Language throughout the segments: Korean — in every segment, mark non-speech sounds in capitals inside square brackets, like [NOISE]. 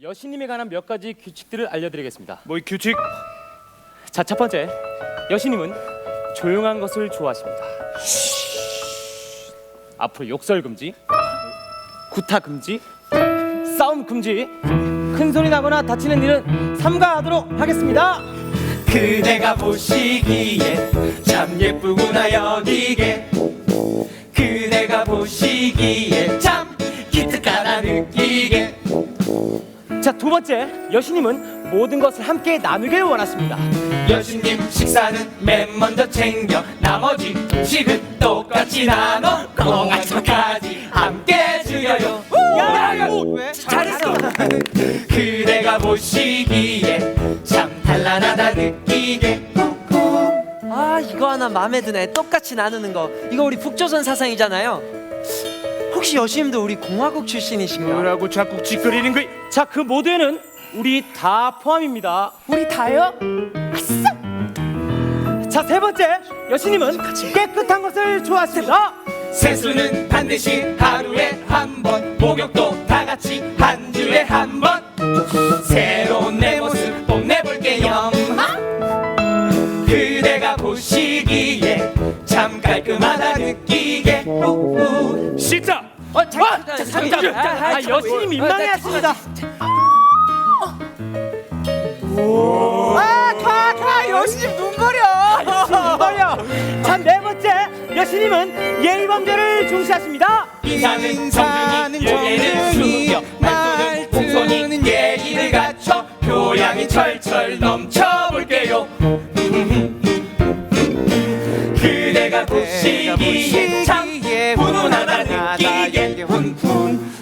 여신님에 관한 몇 가지 규칙들을 알려드리겠습니다. 뭐 규칙? 자, 첫 번째, 여신님은 조용한 것을 좋아하십니다. 앞으로 욕설 금지, 구타 금지, 싸움 금지, 큰 소리 나거나 다치는 일은 삼가하도록 하겠습니다. 그대가 보시기에 참 예쁘구나 여기게 그대가 보시기에 두 번째, 여신님은 모든 것을 함께 나누길 원하십니다. 여신님 식사는 맨 먼저 챙겨. 나머지 음식은 똑같이 나눠 꽁아처까지 함께 즐겨요. 야, 야, 잘했어. 그대가 보시기에 참 단란하다 느끼게. 아 이거 하나 마음에 드네. 똑같이 나누는 거. 이거 우리 북조선 사상이잖아요 혹시 여신님도 우리 공화국 출신이신가요? 뭐라고 자꾸 찌끄리는 거야? 자, 그 모두에는 우리 다 포함입니다. 우리 다요? 자, 세 번째, 여신님은 깨끗한 것을 좋아하십니다. 세수는 반드시 하루에 한 번 목욕도 다 같이 한 주에 한 번 새로운 내 모습 뽐내볼게요 그대가 보시기에 참 깔끔하다 느끼게 우우. 식사. 어, 잠깐, 자, 잠깐. 아, 아, 여신님 민망해하십니다. 아, 가, 가, 여신님 눈 버려. 이거요. 자, 네 번째, 여신님은 예의 범죄를 중시하십니다. 인사는 정중히 예의는 숙여 말투는 공손히 예의를 갖춰 교양이 철철 넘쳐볼게요 그대가 보시기에 참 나 느끼게 훈훈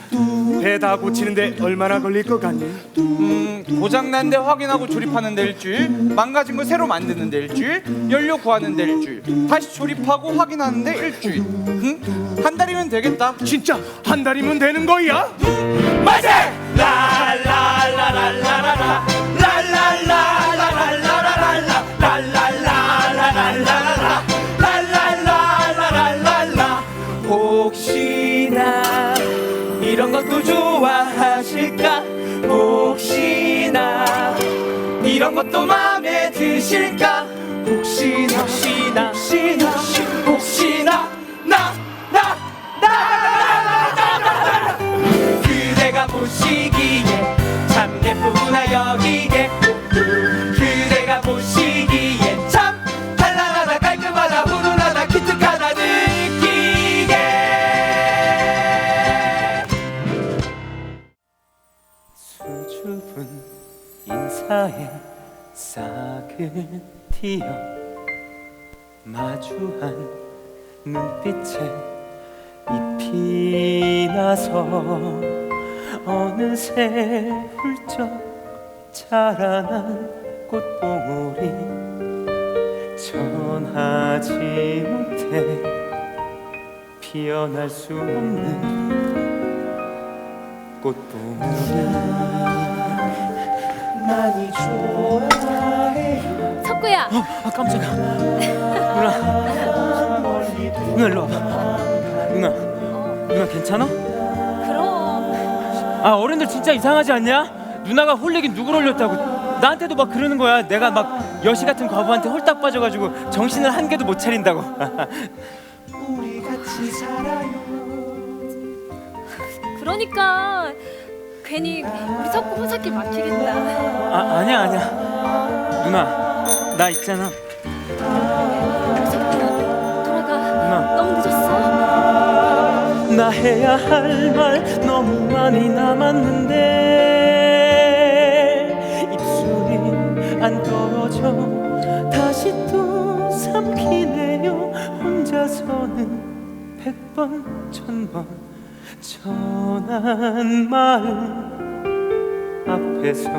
배다 고치는데 얼마나 걸릴 것 같니? 음, 고장난데 확인하고 조립하는데 일주일 망가진 거 새로 만드는데 일주일 연료 구하는데 일주일 다시 조립하고 확인하는데 일주일 응? 한 달이면 되겠다 진짜 한 달이면 되는 거야? 말세! 라라라라라라 라라라 이런 것도 좋아하실까 혹시나 이런 것도 마음에 드실까 혹시나 혹시나 혹시나 혹시나 나 나 나 나 나 나나 그대가 보시기 인사에 싹을 틔어 마주한 눈빛에 잎이 나서 어느새 훌쩍 자라난 꽃봉오리 전하지 못해 피어날 수 없는 꽃봉오리 석구야, 아 깜짝이야. 누나. 누나 일로 와봐. 누나. 누나 괜찮아? 그럼. 아 어른들 진짜 이상하지 않냐? 누나가 홀리긴 누굴 홀렸다고? 나한테도 막 그러는 거야. 내가 막 여시 같은 과부한테 홀딱 빠져가지고 정신을 한 개도 못 차린다고. [LAUGHS] 그러니까 괜히 우리 석구 혼사길 막히겠다. 아 아니야 아니야 누나 나 있잖아 우리 석구 돌아가. 누나 너무 늦었어. 나 해야 할 말 너무 많이 남았는데 입술이 안 떨어져 다시 또 삼키네요 혼자서는 백번 천번 전한 마음 앞에서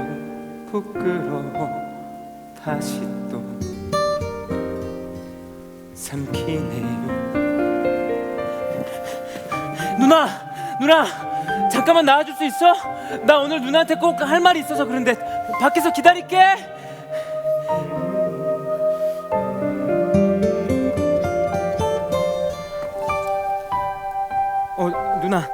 부끄러워 다시 또 삼키네요 누나, 누나, 잠깐만 나와줄 수 있어? 나 오늘 누나한테 꼭 할 말이 있어서 그런데 밖에서 기다릴게. 어, 누나,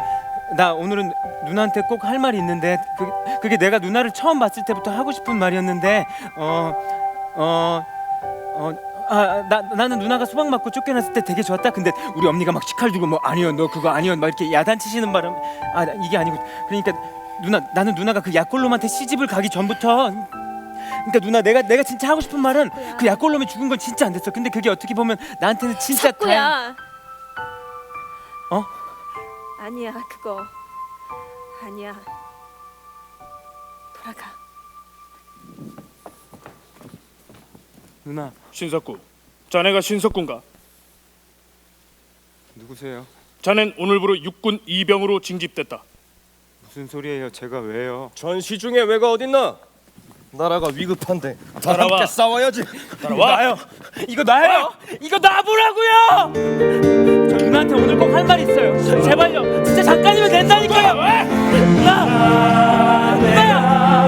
나 오늘은 누나한테 꼭 할 말이 있는데 그 그게 내가 누나를 처음 봤을 때부터 하고 싶은 말이었는데 어, 어어어아나 나는 누나가 수박 맞고 쫓겨났을 때 되게 좋았다. 근데 우리 언니가 막 직칼 들고 뭐 아니요 너 그거 아니요 막 이렇게 야단치시는 바람 아 나- 이게 아니고 그러니까 누나 나는 누나가 그 약골놈한테 시집을 가기 전부터 그러니까 누나 내가 내가 진짜 하고 싶은 말은 그 약골놈이 죽은 건 진짜 안 됐어. 근데 그게 어떻게 보면 나한테는 진짜 다행- 석구야. 어? 아니야 그거 아니야. 돌아가. 누나 신석구, 자네가 신석구인가? 누구세요? 자넨 오늘부로 육군 이병으로 징집됐다. 무슨 소리예요? 제가 왜요? 전시 중에 왜가 어딨나? 나라가 위급한데 다 따라와. 함께 싸워야지. 따라와. 나요. 이거 나예요. 이거 나보라고요. 저 누나한테 오늘 꼭 할 말이 있어요. 제발요. 진짜 잠깐이면 된다니까요. 누나. 누나.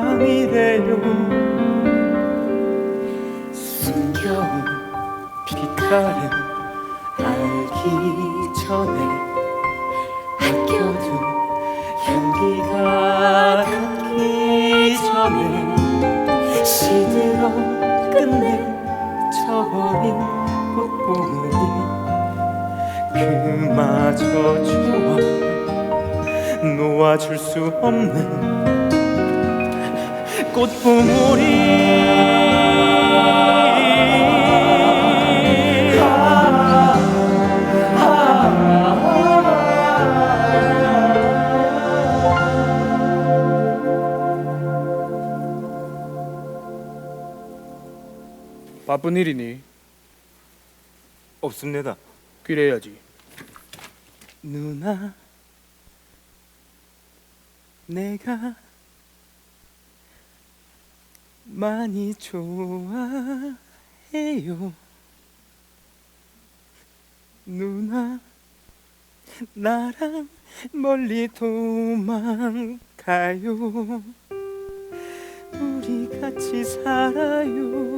아니래요. 숨겨온 빛깔을 알기 전에 아껴둔 향기가 닿기 전에 시들어 끝내 저버린 꽃봉오리 그마저 주워 놓아줄 수 없는 꽃봉오리 바쁜 일이니 없습니다. 그래야지. 누나 내가 많이 좋아해요. 누나 나랑 멀리 도망가요. 우리 같이 살아요